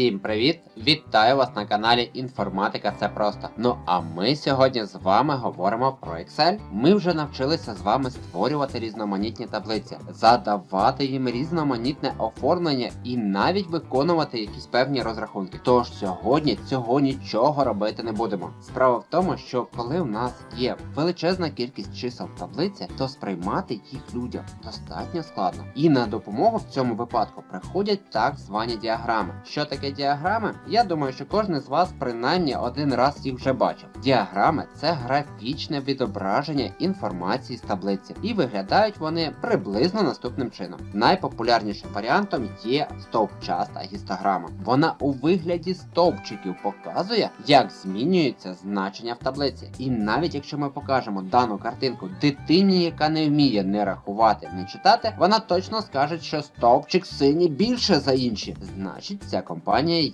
Всім привіт! Вітаю вас на каналі Інформатика Це Просто. Ну а ми сьогодні з вами говоримо про Excel. Ми вже навчилися з вами створювати різноманітні таблиці, задавати їм різноманітне оформлення і навіть виконувати якісь певні розрахунки. Тож сьогодні цього нічого робити не будемо. Справа в тому, що коли у нас є величезна кількість чисел в таблиці, то сприймати їх людям достатньо складно. І на допомогу в цьому випадку приходять так звані діаграми. Що таке діаграми? Я думаю, що кожен з вас принаймні один раз їх вже бачив. Діаграми це графічне відображення інформації з таблиці, і виглядають вони приблизно наступним чином. Найпопулярнішим варіантом є стовпчаста гістограма. Вона у вигляді стовпчиків показує, як змінюється значення в таблиці. І навіть якщо ми покажемо дану картинку дитині, яка не вміє не рахувати, не читати, вона точно скаже, що стовпчик синій більше за інші. Значить, ця компанія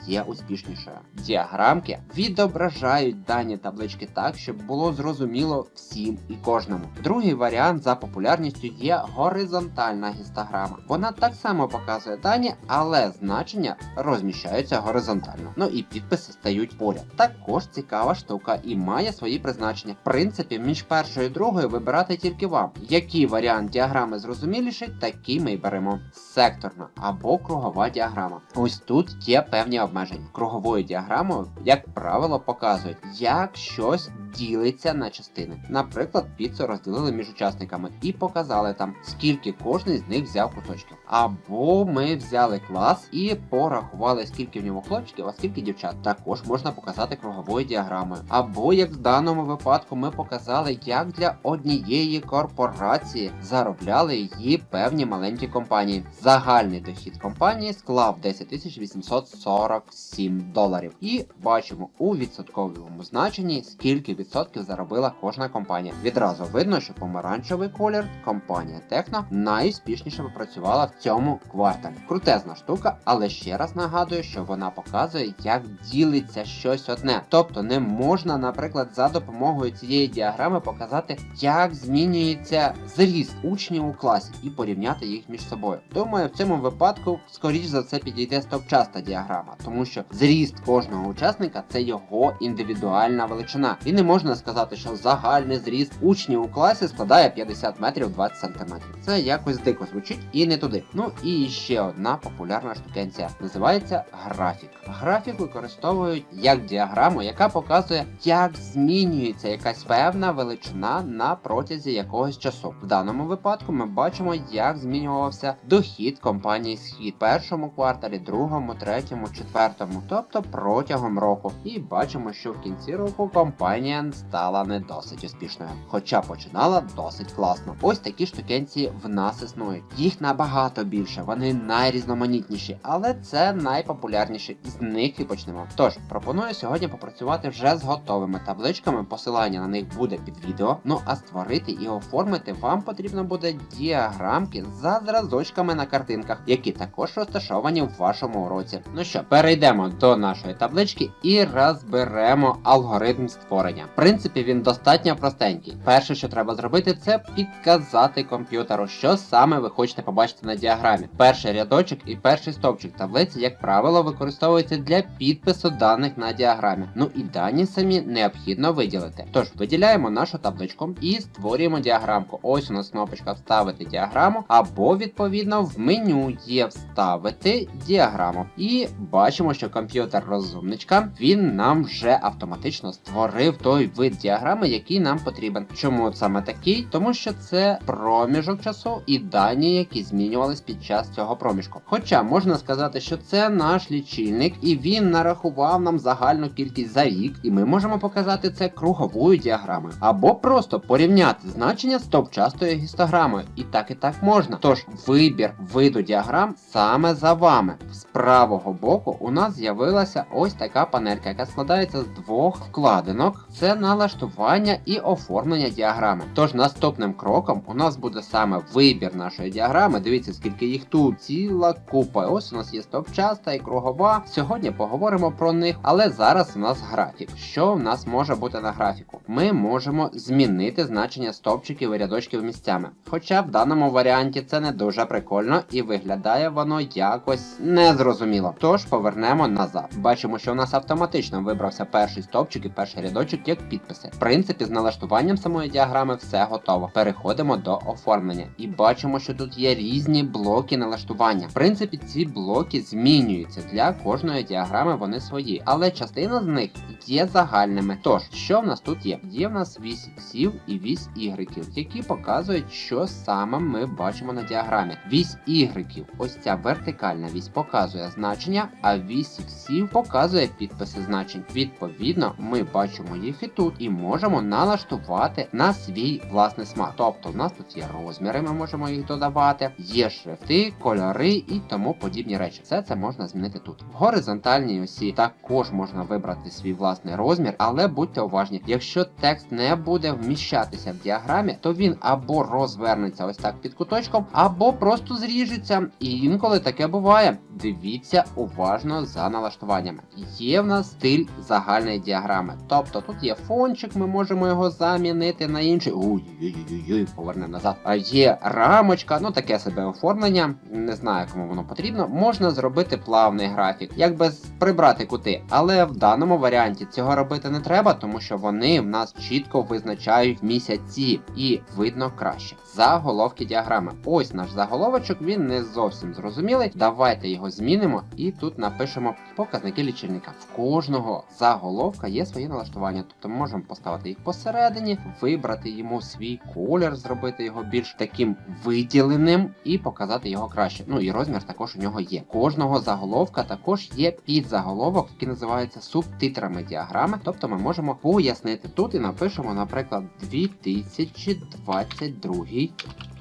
є успішнішою. Діаграмки відображають дані таблички так, щоб було зрозуміло всім і кожному. Другий варіант за популярністю є горизонтальна гістограма. Вона так само показує дані, але значення розміщаються горизонтально. Ну і підписи стають поряд. Також цікава штука і має свої призначення. В принципі, між першою і другою вибирати тільки вам. Який варіант діаграми зрозуміліший, такий ми й беремо. Секторна або кругова діаграма. Ось тут є певні обмеження. Круговою діаграмою, як правило, показують, як щось ділиться на частини. Наприклад, піцу розділили між учасниками і показали там, скільки кожний з них взяв кусочків. Або ми взяли клас і порахували, скільки в ньому хлопчиків, а скільки дівчат. Також можна показати круговою діаграмою. Або як в даному випадку ми показали, як для однієї корпорації заробляли її певні маленькі компанії. Загальний дохід компанії склав 10 847 доларів. І бачимо у відсотковому значенні, скільки відсотків заробила кожна компанія. Відразу видно, що помаранчевий колір компанія Техно найуспішніше попрацювала в цьому кварталі. Крутезна штука, але ще раз нагадую, що вона показує, як ділиться щось одне. Тобто не можна, наприклад, за допомогою цієї діаграми показати, як змінюється зріст учнів у класі і порівняти їх між собою. Думаю, в цьому випадку, скоріш за все, підійде стопчаста діаграма, тому що зріст кожного учасника це його індивідуальна величина. І не можна сказати, що загальний зріст учнів у класі складає 50 метрів 20 сантиметрів. Це якось дико звучить і не туди. Ну і ще одна популярна штукенція називається графік. Графік використовують як діаграму, яка показує, як змінюється якась певна величина на протязі якогось часу. В даному випадку ми бачимо, як змінювався дохід компанії Схід в першому кварталі, другому, третьому, четвертому, тобто протягом року. І бачимо, що в кінці року компанія стала не досить успішною, хоча починала досить класно. Ось такі штукенці в нас існують. Їх набагато більше, вони найрізноманітніші, але це найпопулярніші. З них і почнемо. Тож пропоную сьогодні попрацювати вже з готовими табличками. Посилання на них буде під відео. Ну а створити і оформити вам потрібно буде діаграмки за зразочками на картинках, які також розташовані в вашому уроці. Ну що, перейдемо до нашої таблички і розберемо алгоритм створення. В принципі, він достатньо простенький. Перше, що треба зробити, це підказати комп'ютеру, що саме ви хочете побачити на діаграмі. Перший рядочок і перший стовпчик таблиці, як правило, використовуються для підпису даних на діаграмі. Ну і дані самі необхідно виділити. Тож виділяємо нашу табличку і створюємо діаграмку. Ось у нас кнопочка Вставити діаграму, або відповідно в меню є Вставити діаграму. І бачимо, що комп'ютер розумничка він нам вже автоматично створив той вид діаграми, який нам потрібен. Чому саме такий? Тому що це проміжок часу і дані, які змінювались під час цього проміжку. Хоча можна сказати, що це наш лічильник, і він нарахував нам загальну кількість за рік, і ми можемо показати це круговою діаграмою, або просто порівняти значення стовпчастою гістограмою. І так і так можна. Тож вибір виду діаграм саме за вами. З правого боку у нас з'явилася ось така панелька, яка складається з двох вкладинок. Це це налаштування і оформлення діаграми. Тож наступним кроком у нас буде саме вибір нашої діаграми. Дивіться, скільки їх тут, ціла купа. Ось у нас є стопчаста і кругова. Сьогодні поговоримо про них, але зараз у нас графік. Що в нас може бути на графіку? Ми можемо змінити значення стопчиків і рядочків місцями. Хоча в даному варіанті це не дуже прикольно і виглядає воно якось незрозуміло. Тож повернемо назад. Бачимо, що у нас автоматично вибрався перший стопчик і перший рядочок як підписи. В принципі, з налаштуванням самої діаграми все готово. Переходимо до оформлення і бачимо, що тут є різні блоки налаштування. В принципі, ці блоки змінюються для кожної діаграми. Вони свої, але частина з них є загальними. Тож, що в нас тут є? Є в нас вісь іксів і вісь ігреків, які показують, що саме ми бачимо на діаграмі. Вісь ігреків, ось ця вертикальна вісь показує значення, а вісь іксів показує підписи значень. Відповідно, ми бачимо їх і тут, і можемо налаштувати на свій власний смак. Тобто, в нас тут є розміри, ми можемо їх додавати, є шрифти, кольори і тому подібні речі. Все це можна змінити тут. В горизонтальній осі також можна вибрати свій власний розмір, але будьте уважні, якщо текст не буде вміщатися в діаграмі, то він або розвернеться ось так під куточком, або просто зріжеться. І інколи таке буває. Дивіться уважно за налаштуваннями. Є в нас стиль загальної діаграми. Тобто тут є фончик, ми можемо його замінити на інший. Ой-ой-ой, повернемо назад. А є рамочка, ну таке себе оформлення. Не знаю, кому воно потрібно. Можна зробити плавний графік, якби прибрати кути. Але в даному варіанті цього робити не треба, тому що вони в нас чітко визначають місяці і видно краще. Заголовки діаграми. Ось наш заголовочок, він не зовсім зрозумілий. Давайте його змінимо і тут напишемо показники лічильника. В кожного заголовка є своє налаштування, тобто можемо поставити їх посередині, вибрати йому свій колір, зробити його більш таким виділеним і показати його краще. Ну і розмір також у нього є. Кожного заголовка також є підзаголовок, який називається субтитрами діаграми. Тобто ми можемо пояснити тут і напишемо, наприклад, 2022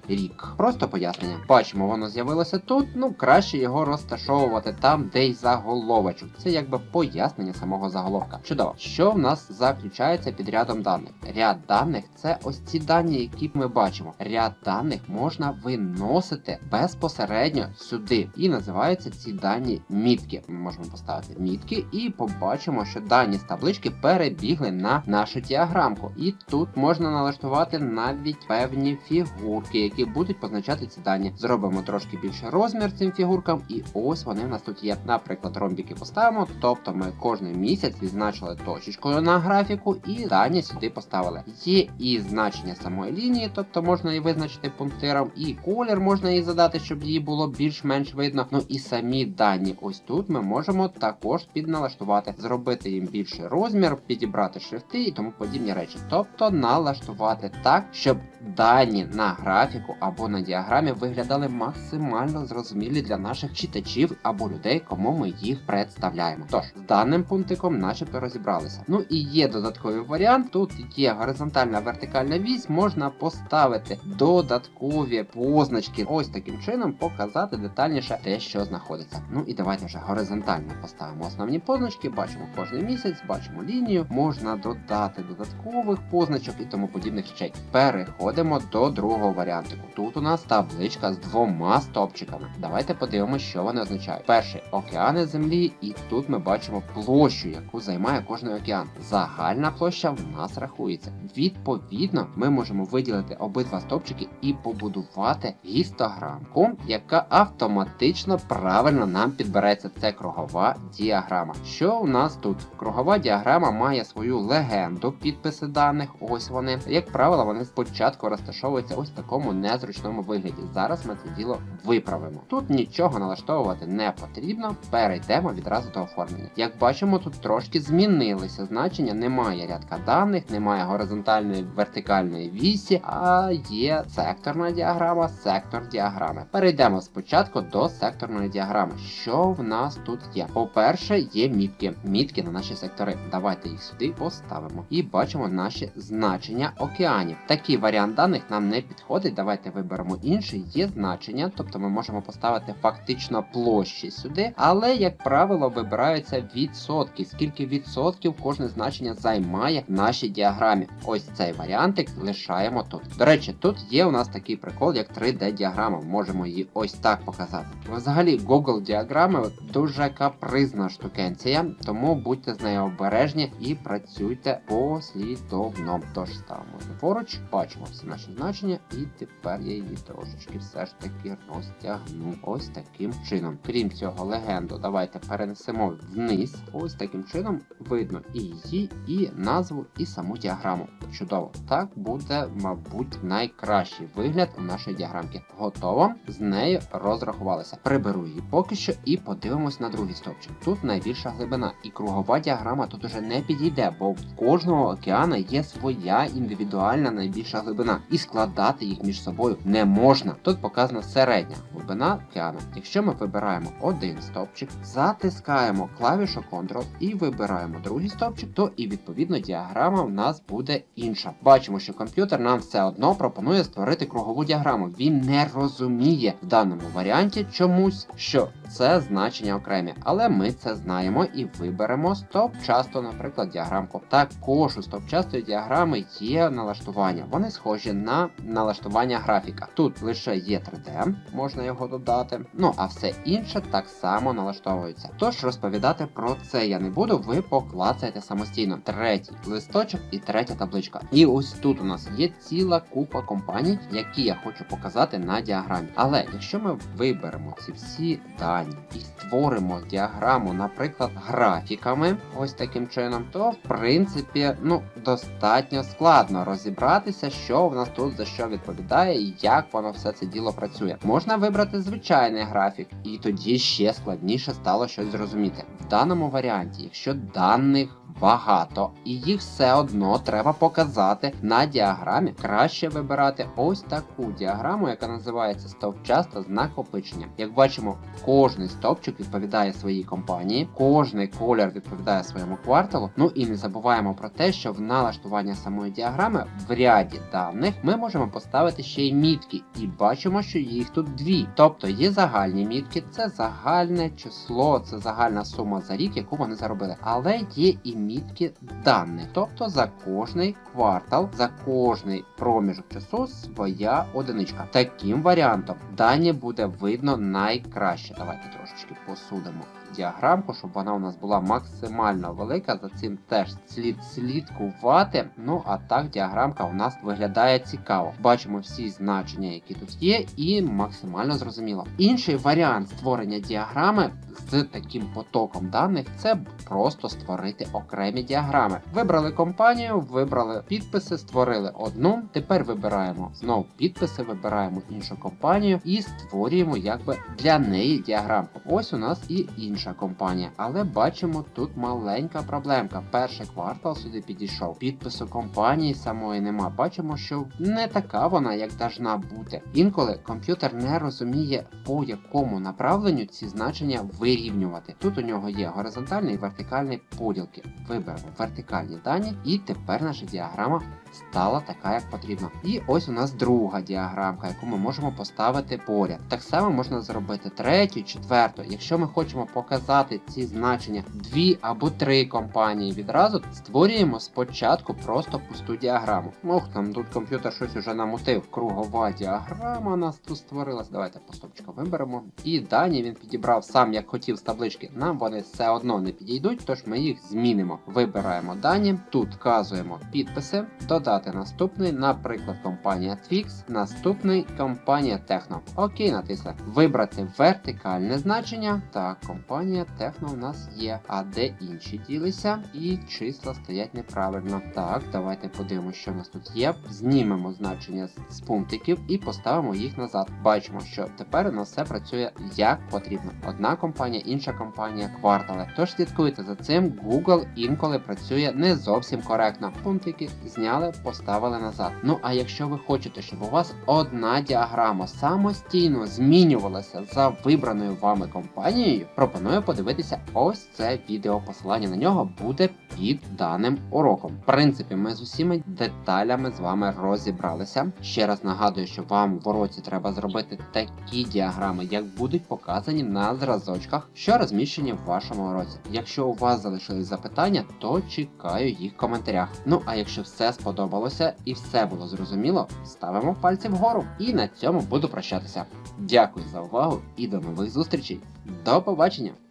рік. Просто пояснення. Бачимо, воно з'явилося тут. Ну краще його розташовувати там, де й заголовочок. Це якби пояснення самого заголовка. Чудово, що в нас заключається під рядом даних? Ряд даних це ось ці дані, які ми бачимо. Ряд даних можна виносити безпосередньо сюди. І називаються ці дані мітки. Ми можемо поставити мітки і побачимо, що дані з таблички перебігли на нашу діаграмку. І тут можна налаштувати навіть певні фігурки, які будуть позначати ці дані. Зробимо трошки більше розмір цим фігуркам, і ось вони в нас тут є. Наприклад, ромбіки поставимо, тобто ми кожен місяць відзначили точечкою на графіку і дані сюди поставили. Є і значення самої лінії, тобто можна її визначити пунктиром, і колір можна її задати, щоб її було більш-менш видно. Ну і самі дані, ось тут ми можемо також підналаштувати, зробити їм більший розмір, підібрати шрифти і тому подібні речі. Тобто налаштувати так, щоб дані на графіку або на діаграмі виглядали максимально зрозумілі для наших читачів або людей, кому ми їх представляємо. Тож з даним пунктиком, начебто, розібралися. Ну і є додатковий варіант. Тут є горизонтальна вертикальна вісь, можна поставити додаткові позначки. Ось таким чином показати детальніше те, що знаходиться. Ну і давайте вже горизонтально поставимо основні позначки. Бачимо кожен місяць, бачимо лінію. Можна додати додаткових позначок і тому подібних ще. Переходимо до другого варіантику. Тут у нас табличка з двома стопчиками. Давайте подивимося, що вони означають. Перший океани землі, і тут ми бачимо площу, яку займає кожний океан. Загальна площа в нас рахується. Відповідно, ми можемо виділити обидва стопчики і побудувати гістограмку, яка автоматично правильно нам підбереться. Це кругова діаграма. Що у нас тут? Кругова діаграма має свою легенду підписи даних. Ось вони. Як правило, вони спочатку розташовуються ось в такому незручному вигляді. Зараз ми це діло виправимо. Тут нічого налаштовувати не потрібно. Перейдемо відразу до оформлення. Як бачимо, тут трошки змінилися значення. Немає рядка даних, немає горизонтальної вертикальної вісі, а є секторна діаграма, сектор діаграми. Перейдемо спочатку до секторної діаграми. Що в нас тут є? По-перше, є мітки. Мітки на наші сектори. Давайте їх сюди поставимо. І бачимо наші значення океанів. Такий варіант даних нам не підходить. Давайте давайте виберемо інший. Є значення, тобто ми можемо поставити фактично площі сюди, але, як правило, вибираються відсотки. Скільки відсотків кожне значення займає в нашій діаграмі. Ось цей варіантик лишаємо тут. До речі, тут є у нас такий прикол, як 3D-діаграма. Можемо її ось так показати. Взагалі, Google діаграми дуже капризна штукенція, тому будьте з нею обережні і працюйте послідовно. Тож ставимо поруч, бачимо всі наші значення, і тепер я її трошечки все ж таки розтягну. Ось таким чином. Крім цього, легенду, давайте перенесемо вниз. Ось таким чином видно і її, і назву, і саму діаграму. Чудово. Так буде, мабуть, найкращий вигляд у нашої діаграмки. Готово. З нею розрахувалися. Приберу її поки що і подивимось на другий стовпчик. Тут найбільша глибина, і кругова діаграма тут уже не підійде, бо в кожного океана є своя індивідуальна найбільша глибина, і складати їх між собою не можна. Тут показана середня глибина океану. Якщо ми вибираємо один стовпчик, затискаємо клавішу Ctrl і вибираємо другий стовпчик, то і відповідно діаграма в нас буде інша. Бачимо, що комп'ютер нам все одно пропонує створити кругову діаграму. Він не розуміє в даному варіанті чомусь, що це значення окремі, але ми це знаємо і виберемо стовпчасту, наприклад, діаграмку. Також у стовпчастої діаграми є налаштування. Вони схожі на налаштування графіка. Тут лише є 3D, можна його додати. Ну а все інше так само налаштовується. Тож розповідати про це я не буду, ви поклацаєте самостійно. Третій листочок і третя табличка. І ось тут у нас є ціла купа компаній, які я хочу показати на діаграмі. Але якщо ми виберемо ці всі дані і створимо діаграму, наприклад, графіками, ось таким чином, то в принципі ну достатньо складно розібратися, що в нас тут за що відповідає і як воно все це діло працює. Можна вибрати звичайний графік, і тоді ще складніше стало щось зрозуміти. В даному варіанті, якщо даних багато, і їх все одно треба показати на діаграмі. Краще вибирати ось таку діаграму, яка називається стовпчаста з накопиченням. Як бачимо, кожний стовпчик відповідає своїй компанії, кожний колір відповідає своєму кварталу. Ну і не забуваємо про те, що в налаштування самої діаграми в ряді даних ми можемо поставити ще й мітки, і бачимо, що їх тут дві. Тобто є загальні мітки, це загальне число, це загальна сума за рік, яку вони заробили. Але є і мітки даних. Тобто за кожний квартал, за кожний проміжок часу своя одиничка. Таким варіантом дані буде видно найкраще. Давайте трошечки посудимо діаграмку, щоб вона у нас була максимально велика. За цим теж слід слідкувати. Ну а так діаграмка у нас виглядає цікаво. Бачимо всі значення, які тут є, і максимально зрозуміло. Інший варіант створення діаграми з таким потоком даних це просто створити окремі діаграми. Вибрали компанію, вибрали підписи, створили одну. Тепер вибираємо знову підписи, вибираємо іншу компанію і створюємо якби для неї діаграмку. Ось у нас і інша компанія. Але бачимо тут маленька проблемка. Перший квартал сюди підійшов. Підпису компанії самої нема. Бачимо, що не така вона, як должна бути. Інколи комп'ютер не розуміє, по якому направленню ці значення вирівнювати. Тут у нього є горизонтальний і вертикальний поділки. Виберемо вертикальні дані, і тепер наша діаграма стала така, як потрібно. І ось у нас друга діаграмка, яку ми можемо поставити поряд. Так само можна зробити третю, четверту. Якщо ми хочемо показати ці значення дві або три компанії відразу, створюємо спочатку просто пусту діаграму. Ох, там тут комп'ютер щось уже намутив. Кругова діаграма у нас тут створилась. Давайте по виберемо. І дані він підібрав сам, як хотів з таблички. Нам вони все одно не підійдуть, тож ми їх змінимо. Вибираємо дані, тут вказуємо підписи, додати наступний, наприклад, компанія Twix, наступний компанія Техно. Окей, натисли. Вибрати вертикальне значення. Так, компанія Техно у нас є. А де інші ділися? І числа стоять неправильно. Так, давайте подивимося, що у нас тут є. Знімемо значення з пунктиків і поставимо їх назад. Бачимо, що тепер у нас все працює як потрібно. Одна компанія, інша компанія, квартали. Тож слідкуйте за цим, Google інколи працює не зовсім коректно. Пунктики зняли, поставили назад. Ну а якщо ви хочете, щоб у вас одна діаграма самостійно змінювалася за вибраною вами компанією, пропоную подивитися ось це відео. Посилання на нього буде під даним уроком. В принципі, ми з усіма деталями з вами розібралися. Ще раз нагадую, що вам в уроці треба зробити такі діаграми, як будуть показані на зразочках, що розміщені в вашому уроці. Якщо у вас залишились запитання, то чекаю їх в коментарях. Ну а якщо все сподобалося і все було зрозуміло, ставимо пальці вгору. І на цьому буду прощатися. Дякую за увагу і до нових зустрічей. До побачення!